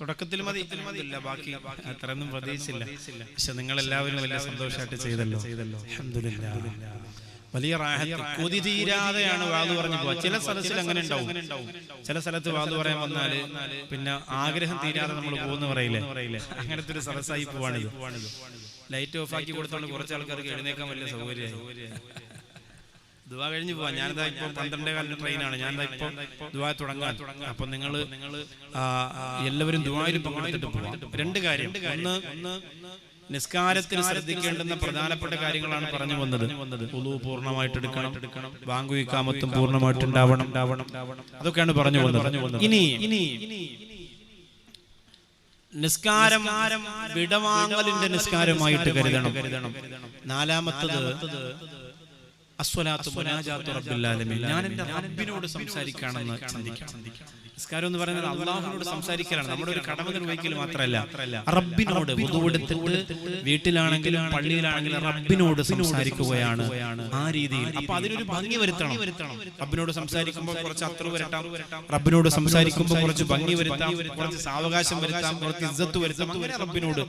തുടക്കത്തിൽ മതി. ഇല്ല ബാക്കി അത്രയൊന്നും പ്രതീക്ഷിച്ചില്ല. പക്ഷെ നിങ്ങൾ എല്ലാവരും വലിയ സന്തോഷമായിട്ട് ചെയ്തല്ലോ. അൽഹംദുലില്ലാ. വലിയ കൊതി തീരാതെയാണ് വാതു പറഞ്ഞു പോവാ ചില സ്ഥലത്തിൽ അങ്ങനെ ഉണ്ടാവും. ചില സ്ഥലത്ത് വാതു പറയാൻ വന്നാൽ പിന്നെ ആഗ്രഹം തീരാതെ നമ്മൾ പോകുന്ന പറയില്ലേ? അങ്ങനത്തെ ഒരു സദസ്സായി പോവാണിത്. ലൈറ്റ് ഓഫ് ആക്കി കൊടുത്തോണ്ട് കുറച്ച് ആൾക്കാർക്ക് എഴുന്നേക്കാൻ വലിയ സൗകര്യമായി. ദുവാ കഴിഞ്ഞ് പോവാ. ഞാനിതാ ഇപ്പൊ പന്ത്രണ്ടേ കാലിന് ട്രെയിനാണ് ഞാനിതാ ഇപ്പൊ ദുവാ തുടങ്ങാൻ. അപ്പൊ നിങ്ങൾ എല്ലാവരും ദുവായിൽ പങ്കെടുത്തിട്ട് പോവാം. രണ്ട് കാര്യം. ഒന്ന് ഒന്ന് നിസ്കാരത്തിന് ശ്രദ്ധിക്കേണ്ടുന്ന പ്രധാനപ്പെട്ട കാര്യങ്ങളാണ് പറഞ്ഞു വന്നത്. ഉളു പൂർണമായിട്ട് എടുക്കണം. ബാങ്കു ഇക്കാമത്തും പൂർണമായിട്ട് ഉണ്ടാവണം. ഉണ്ടാവണം. അതൊക്കെയാണ് പറഞ്ഞു വന്നത്. ഇനി ഇനി നിസ്കാരം വിടവാങ്ങലിന്റെ നിസ്കാരമായിട്ട് കരുതണം. കരുതണം. നാലാമത്തത് അസ്വലാത്തു മുനാജാത്തു റബ്ബിൽ ആലമീൻ. ഞാൻ എന്റെ റബ്ബിനോട് സംസാരിക്കാണെന്ന് ചിന്തിക്കണം നിസ്കാരം എന്ന് പറയുന്നത് അള്ളാഹുനോട് സംസാരിക്കലാണ് നമ്മുടെ ഒരു കടമ നിർവഹിക്കൽ മാത്രമല്ല. റബ്ബിനോട് എടുത്തിട്ട് വീട്ടിലാണെങ്കിലും പള്ളിയിലാണെങ്കിലും റബ്ബിനോട് സംസാരിക്കുകയാണ്. ആ രീതിയിൽ. അപ്പൊ അതിനൊരു ഭംഗി വരുത്തണം. റബ്ബിനോട് സംസാരിക്കുമ്പോൾ കുറച്ച് അത്ര വരട്ടാം റബ്ബിനോട് സംസാരിക്കുമ്പോൾ കുറച്ച് ഭംഗി വരുത്താം. കുറച്ച് സാവകാശം വരുത്താം. കുറച്ച് ഇജ്ജത്ത് വരുത്താം. അങ്ങനെ റബ്ബിനോട്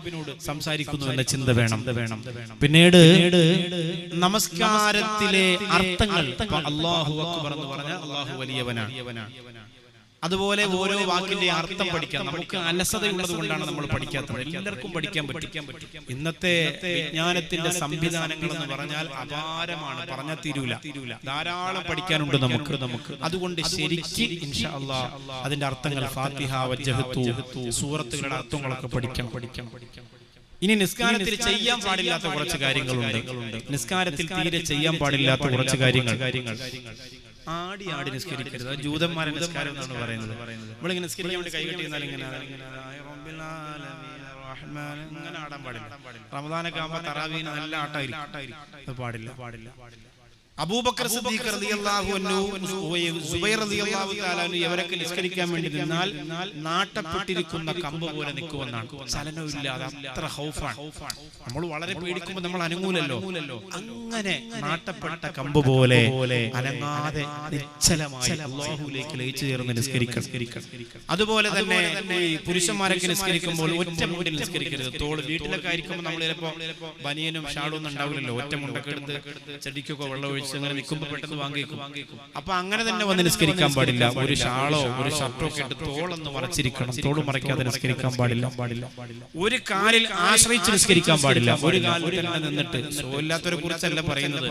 സംസാരിക്കുന്നു എന്ന ചിന്ത വേണം വേണം. പിന്നീട് നമസ്കാരത്തിലെ അർത്ഥങ്ങൾ അള്ളാഹു അക്ബർ എന്ന് പറഞ്ഞാൽ അള്ളാഹു വലിയവനാണ്. അതുപോലെ ഓരോ വാക്കിന്റെ അർത്ഥം പഠിക്കാം. നമുക്ക് അലസതയുള്ളത് കൊണ്ടാണ് നമ്മൾ പഠിക്കാത്തത്. എല്ലാവർക്കും പഠിക്കാൻ പറ്റും. ഇന്നത്തെ വിജ്ഞാനത്തിന്റെ സംവിധാനങ്ങൾ എന്ന് പറഞ്ഞാൽ അപാരമാണ്. പറഞ്ഞ തിരൂല. ധാരാളം പഠിക്കാനുണ്ട് നമുക്ക്. നമുക്ക്. അതുകൊണ്ട് ശരിക്ക് അതിന്റെ അർത്ഥങ്ങൾ ഫാത്തിഹ വജ്ജഹത്തു സൂറത്തുകളുടെ അർത്ഥങ്ങളൊക്കെ പഠിക്കാം പഠിക്കാം. പഠിക്കാം. ഇനി നിസ്കാരത്തിൽ ചെയ്യാൻ പാടില്ലാത്ത കുറച്ച് കാര്യങ്ങളുണ്ട്. നിസ്കാരത്തിൽ തീരെ ചെയ്യാൻ പാടില്ലാത്ത കുറച്ച് കാര്യങ്ങൾ. കാര്യങ്ങൾ. ആടി ആടി നിസ്കരിക്കരുത്. ജൂതന്മാരെ നിസ്കാരം എന്നാണ് പറയുന്നത്. നമ്മളിങ്ങനെ നിസ്കരിക്കാൻ വേണ്ടി കൈ കെട്ടി ഇങ്ങനെ ഇങ്ങനെ ആടാൻ പാടില്ല. റമദാനൊക്കെ ആകുമ്പോൾ തറാവീൻ നല്ല ആട്ടായിരിക്കും. അത് പാടില്ല. പാടില്ല. അബൂബക്കർ സിദ്ദീഖ് റളിയല്ലാഹു അൻഹു സുബൈർ റളിയല്ലാഹു തആല അൻഹു ഇവരൊക്കെ നിസ്കരിക്കാൻ വേണ്ടി നിന്നാൽ നാട്ടപ്പെട്ടിരിക്കുന്ന കമ്പ് പോലെ നിൽക്കുമെന്നാണ്. ചലനമില്ലാതെ അത്ര ഹൗഫാണ്. നമ്മൾ വളരെ പേടിക്കുമ്പോൾ നമ്മൾ അനുകൂലല്ലോ അങ്ങനെ നാട്ടപ്പെട്ട കമ്പ് പോലെ അനങ്ങാതെ നിശ്ചലമായി അള്ളാഹുലേക്ക് ലയിച്ചു ചേർന്ന് നിസ്കരിക്കണം. അതുപോലെ തന്നെ ഈ പുരുഷന്മാരൊക്കെ നിസ്കരിക്കുമ്പോൾ ഒറ്റ മുണ്ടിൽ നിസ്കരിക്കരുത്. തോൾ വീട്ടിലൊക്കെ ആയിരിക്കുമ്പോൾ നമ്മൾ ചിലപ്പോ ബനിയനും ഷാളും ഒന്നും ഉണ്ടാവില്ലല്ലോ. ഒറ്റ മുണ്ടൊക്കെ എടുത്ത് ചെടിക്കൊക്കെ വെള്ളം ഒഴിച്ച് അങ്ങനെ നിൽക്കുമ്പോൾ പെട്ടെന്ന് വാങ്ങിക്കും അപ്പൊ അങ്ങനെ തന്നെ വന്ന് നിസ്കരിക്കാൻ പാടില്ല. ഒരു ഷാളോ ഒരു ഷർട്ടോ ഒക്കെ ഇട്ട് തോളൊന്ന് മറച്ചിരിക്കണം തോൾ മറയ്ക്കാതെ നിസ്കരിക്കാൻ പാടില്ല. പാടില്ല. ഒരു കാലിൽ ആശ്രയിച്ച് നിസ്കരിക്കാൻ പാടില്ല. ഒരു കാലിൽ തന്നെ നിന്നിട്ട് സോല്ലാത്തവരെ കുറിച്ചല്ല പറയുന്നത്.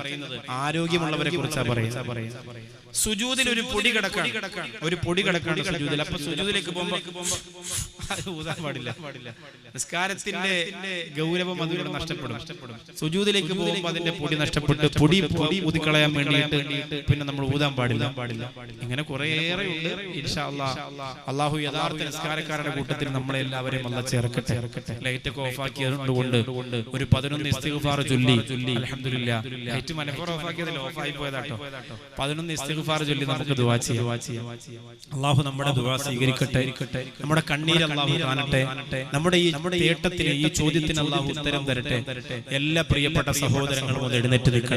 ആരോഗ്യമുള്ളവരെ കുറിച്ചാണ് പറയുന്നത്. സുജൂതിൽ ഒരു പൊടി കിടക്കാണ്. ഒരു പൊടി കിടക്കാണ് സുജൂതിൽ. അപ്പൊ സുജൂതിലേക്ക് പോകുമ്പോ അത് ഊതാൻ പാടില്ല. നിസ്കാരത്തിന്റെ ഗൗരവം അതുകൊണ്ട് നഷ്ടപ്പെടും. സുജൂതിലേക്ക് പോകുമ്പോൾ അതിന്റെ പൊടി നഷ്ടപ്പെട്ട് പൊടി പൊടി ഊതിക്കളയാൻ വേണ്ടിയിട്ട് പിന്നെ നമ്മൾ ഊതാൻ പാടില്ല. പാടില്ല. ഇങ്ങനെ കുറേയേറെ ഉണ്ട്. അള്ളാഹു യഥാർത്ഥ നിസ്കാരക്കാരുടെ കൂട്ടത്തിൽ നമ്മളെ എല്ലാവരെയും അല്ല ചേർക്കട്ടെ. ലൈറ്റ് ഒക്കെ ഓഫ് ആക്കിയതുകൊണ്ട് ഒരു പതിനൊന്ന് ഇസ്തിഗ്ഫാർ ചൊല്ലി. അൽഹംദുലില്ലാ. ലൈറ്റ് മനപ്പുറം ഓഫ് ആക്കിയതിൽ ഓഫ് ആയി പോയതാട്ടോ പതിനൊന്ന് ഇസ്തിഗ്ഫാർ ചൊല്ലി നമുക്ക് ദുആ ചെയ്യാം. അള്ളാഹു നമ്മുടെ ദുആ സ്വീകരിക്കട്ടെ. നമ്മുടെ കണ്ണീർ അള്ളാഹു കാണട്ടെ. നമ്മുടെ ഈ തേട്ടത്തിന് ഈ ചോദ്യത്തിന് അള്ളാഹു ഉത്തരം തരട്ടെ. എല്ലാ പ്രിയപ്പെട്ട സഹോദരങ്ങളും ഒന്ന് എഴുന്നേറ്റ് നിൽക്കണം.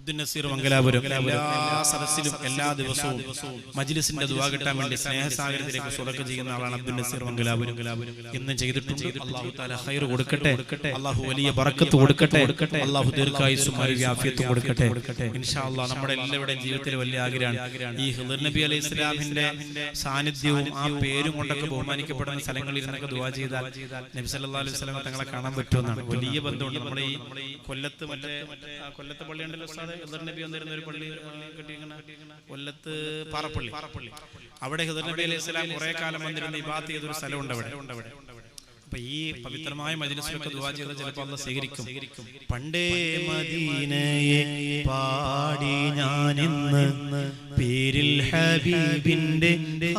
അബ്ദുൽ നസീർ മംഗലാപുരം എല്ലാ സദസ്സിലും എല്ലാ ദിവസവും മജ്ലിസിന്റെ ദുആ കിട്ടാൻ വേണ്ടി സ്നേഹസാഗരത്തിലേക്ക് സ്വതക്ക ചെയ്യുന്ന ആളാണ് അബ്ദുൽ നസീർ മംഗലാപുരം. ഇന്ന് ചെയ്തിട്ടുണ്ട് അള്ളാഹു താല ഹൈർ കൊടുക്കട്ടെ. അള്ളാഹു വലിയ ബറക്കത്ത് കൊടുക്കട്ടെ. അള്ളാഹു ദീർഘായുസും ആരോഗ്യ കൊടുക്കട്ടെ. ഇൻഷാ അള്ളാഹ് നമ്മുടെ എല്ലാവരുടെയും ജീവിതത്തിൽ വലിയ ആഗ്രഹമാണ് ഈ ഹിദർ നബി അലൈഹി ഇസ്ലാമിന്റെ സാന്നിധ്യവും ആ പേരും കൊണ്ടൊക്കെ ബഹുമാനിക്കപ്പെടുന്ന സ്ഥലങ്ങളിൽ ഇരുന്നൊക്കെ ദുആ ചെയ്താൽ നബി സല്ലല്ലാഹു അലൈഹി വസല്ലം തങ്ങളെ കാണാൻ പറ്റുമെന്നാണ്. വലിയ ബന്ധമുണ്ട്. നമ്മുടെ ഈ കൊല്ലത്ത് മറ്റേ ആ പള്ളിയുണ്ടല്ലോ ഹിദർ നബി വന്നിരുന്ന ഒരു പള്ളി കെട്ടി ഇങ്ങനെ കൊല്ലത്ത് പാറപ്പള്ളി. അവിടെ ഹിദർ നബി അലൈഹി സ്വലാം കുറെ കാലം വന്നിരുന്ന ഇബാത്ത് ചെയ്തൊരു സ്ഥലമുണ്ട് അവിടെ. അപ്പൊ ഈ പവിത്രമായ മജ്ലിസിലൊക്കെ ദുആ ചെയ്ത ചിലപ്പോൾ അന്ന് സ്വീകരിക്കും. പണ്ടേ മദീനയെ പാടി ഞാൻ ഇന്ന് പേരിൽ ഹബീബിന്റെ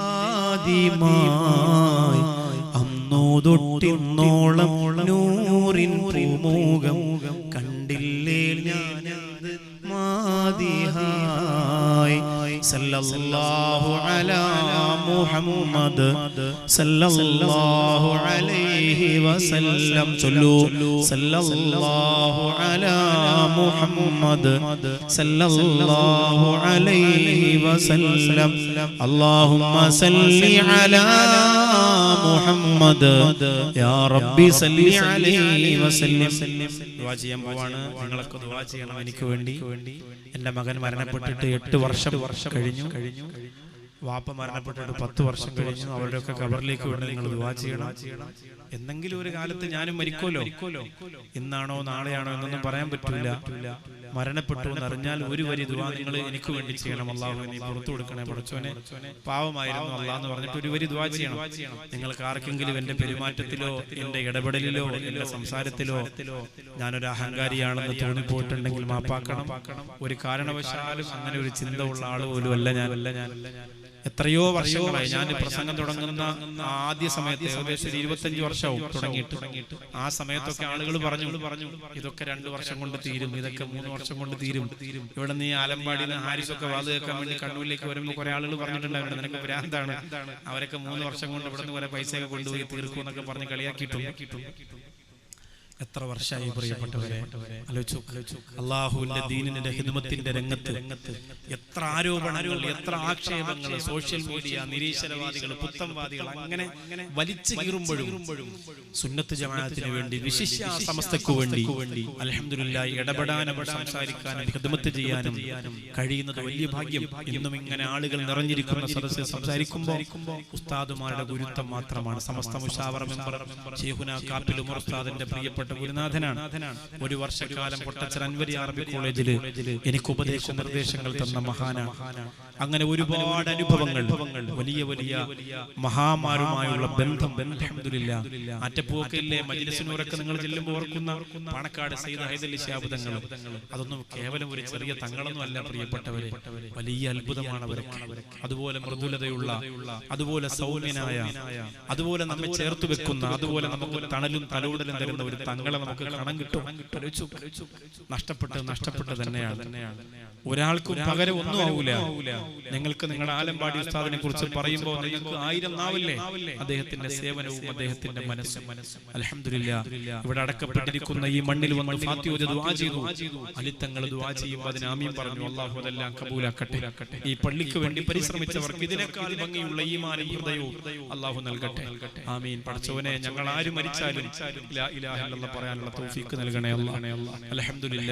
ആദിമായി അന്നോ തൊട്ടിന്നോളം നൂറിൻ പൂമുഖം സല്ലല്ലാഹു അലാ മുഹമ്മദ് സല്ലല്ലാഹു അലൈഹി വസല്ലം ചൊല്ലൂ. സല്ലല്ലാഹു അലാ മുഹമ്മദ് സല്ലല്ലാഹു അലൈഹി വസല്ലം. അല്ലാഹുമ്മ സല്ലി അലാ മുഹമ്മദ്. യാ റബ്ബി സല്ലി അലൈഹി വസല്ലം. ദുആ ചെയ്യാൻ പോവാണ്. നിങ്ങളൊക്കെ ദുആ ചെയ്യണം എനിക്ക് വേണ്ടി. എന്റെ മകൻ മരണപ്പെട്ടിട്ട് എട്ട് വർഷം വർഷം കഴിഞ്ഞു. കഴിഞ്ഞു. വാപ്പ മരണപ്പെട്ടിട്ട് പത്ത് വർഷം കഴിഞ്ഞു. അവരുടെയൊക്കെ കബറിലേക്ക് വേണ്ടി നിങ്ങൾ ദുആ ചെയ്യണം. എന്തെങ്കിലും ഒരു കാലത്ത് ഞാനും മരിക്കുമല്ലോ? ഇന്നാണോ നാളെയാണോ എന്നൊന്നും പറയാൻ പറ്റില്ല മരണപ്പെട്ടു എന്നറിഞ്ഞാൽ ഒരു വരി ദുവാ നിങ്ങൾ എനിക്ക് വേണ്ടി ചെയ്യണം. അള്ളാഹു നീ പുറത്തു കൊടുക്കണേ പഠിച്ചോനെ പാവമായിരുന്നു അള്ളാഹ് എന്ന് പറഞ്ഞിട്ട് ഒരു വരി ദുവാ ചെയ്യണം. നിങ്ങൾക്ക് ആർക്കെങ്കിലും എന്റെ പെരുമാറ്റത്തിലോ എന്റെ ഇടപെടലിലോ എന്റെ സംസാരത്തിലോ ഞാനൊരു അഹങ്കാരിയാണെന്ന് തോന്നിപ്പോയിട്ടുണ്ടെങ്കിൽ മാപ്പാക്കണം. ഒരു കാരണവശാലും അങ്ങനെ ഒരു ചിന്ത ഉള്ള ആൾ പോലും അല്ല ഞാനല്ല ഞാനല്ല ഞാൻ. എത്രയോ വർഷങ്ങളായി ഞാൻ പ്രസംഗം തുടങ്ങുന്ന ആദ്യ സമയത്ത് ഏകദേശം ഒരു ഇരുപത്തഞ്ച് വർഷവും തുടങ്ങിയിട്ട് ആ സമയത്തൊക്കെ ആളുകൾ പറഞ്ഞു പറഞ്ഞു ഇതൊക്കെ രണ്ട് വർഷം കൊണ്ട് തീരും ഇതൊക്കെ മൂന്ന് വർഷം കൊണ്ട് തീരും. ഇവിടെ നീ ആലമ്പാടി ഹാരിസ് ഒക്കെ വാത് കേൾക്കാൻ വേണ്ടി കണ്ണൂരിലേക്ക് വരുമ്പോൾ കുറെ ആളുകൾ പറഞ്ഞിട്ടുണ്ടായിരുന്നു. നിനക്ക് ഭ്രാന്താണ്. അവരൊക്കെ മൂന്ന് വർഷം കൊണ്ട് ഇവിടെ നിന്ന് കുറെ പൈസയൊക്കെ കൊണ്ടുപോയി തീർക്കും എന്നൊക്കെ പറഞ്ഞ് കളിയാക്കിയിട്ടും എത്ര വർഷമായി പ്രിയപ്പെട്ടവരെ? ആലോചിച്ചു അള്ളാഹുവിന്റെ ദീനിന്റെ ഹിദ്മത്തിന്റെ രംഗത്ത് രംഗത്ത് എത്ര ആരോപണങ്ങൾ എത്ര ആക്ഷേപങ്ങൾ സോഷ്യൽ മീഡിയ നിരീശ്വരവാദികൾ പുത്തംവാദികൾ അങ്ങനെ വലിച്ചു കീറുമ്പോഴും സുന്നത്ത് ജമാഅത്തിന് വേണ്ടി വിശിഷ്യ സമസ്തക്കു വേണ്ടി അലഹമില്ല ഇടപെടാനും സംസാരിക്കാനും ഹിദ്മത്ത് ചെയ്യാനും കഴിയുന്നത് വലിയ ഭാഗ്യം ഇന്നും ഇങ്ങനെ ആളുകൾ നിറഞ്ഞിരിക്കുന്ന സദസ്സ് സംസാരിക്കുമ്പോൾ ഉസ്താദുമാരുടെ ഗുരുത്വം മാത്രമാണ്. സമസ്ത മുഷാവറ മെമ്പർ ഷേഹുന കാപ്പിൽ ഉമർ ഉസ്താദിന്റെ പ്രിയപ്പെട്ട ഗുരുനാഥനാണ്. ഒരു വർഷക്കാലം പൊട്ടച്ചർ അൻവരി അറബി കോളേജിൽ എനിക്ക് ഉപദേശ നിർദ്ദേശങ്ങൾ തന്ന മഹാനാണ്. അങ്ങനെ ഒരുപാട് അനുഭവങ്ങൾ വലിയ വലിയ മഹാമാരുമായുള്ള ബന്ധം ബന്ധമില്ല അറ്റപ്പോക്കല്ലേ മജിലിസിനൂറൊക്കെ നിങ്ങൾ ചെല്ലുമ്പോൾ ഓർക്കുന്ന പണക്കാട് സൈദ് ഹൈദലി ശാബുദങ്ങൾ. അതൊന്നും കേവലം ഒരു ചെറിയ തങ്ങളൊന്നും അല്ല പ്രിയപ്പെട്ടവരെ. വലിയ അത്ഭുതമാണ് അവരൊക്കെ. അതുപോലെ മൃദുലതയുള്ള അതുപോലെ സൗമ്യനായ അതുപോലെ നമ്മെ ചേർത്ത് വെക്കുന്ന അതുപോലെ നമുക്ക് തണലും തലോടലും തരുന്ന ഒരു തങ്ങളെ നമുക്ക് കണം കിട്ടും ആലോചിച്ചു. നഷ്ടപ്പെട്ട് തന്നെയാണ് തന്നെയാണ് ഒരാൾക്കും പകരം ഒന്നും ആവൂല. നിങ്ങൾക്ക് നിങ്ങളുടെ ആലമ്പാടി ഉസ്താദിനെ കുറിച്ച് പറയുമ്പോൾ നിങ്ങൾക്ക് ആയിരം നാവില്ലേ? അദ്ദേഹത്തിന്റെ സേവനവും അദ്ദേഹത്തിന്റെ മനസ്സും. അലഹമില്ല ഇവിടെ അടക്കപ്പെട്ടിരിക്കുന്ന ഈ മണ്ണിൽ വന്ന് ഫാത്തിയോജ ദുആ ചെയ്തു. അലിത്തങ്ങൾ ദുആ ചെയ്യുമ്പോൾ അതിന് പറഞ്ഞു. അള്ളാഹു അതെല്ലാം കബൂലാക്കട്ടെ. ഈ പള്ളിക്ക് വേണ്ടി പരിശ്രമിച്ചവർക്ക് ഇതിനേക്കാൾ ഭംഗിയുള്ള ഈ മാനം ഹൃദയവും അള്ളാഹു നൽകട്ടെ. ആമീൻ. പഠിച്ചവനെ ഞങ്ങൾ ആര് മരിച്ചാലും പറയാനുള്ള തോഫീക്ക് നൽകണേ അല്ലാഹ് അൽഹംദുലില്ലാ.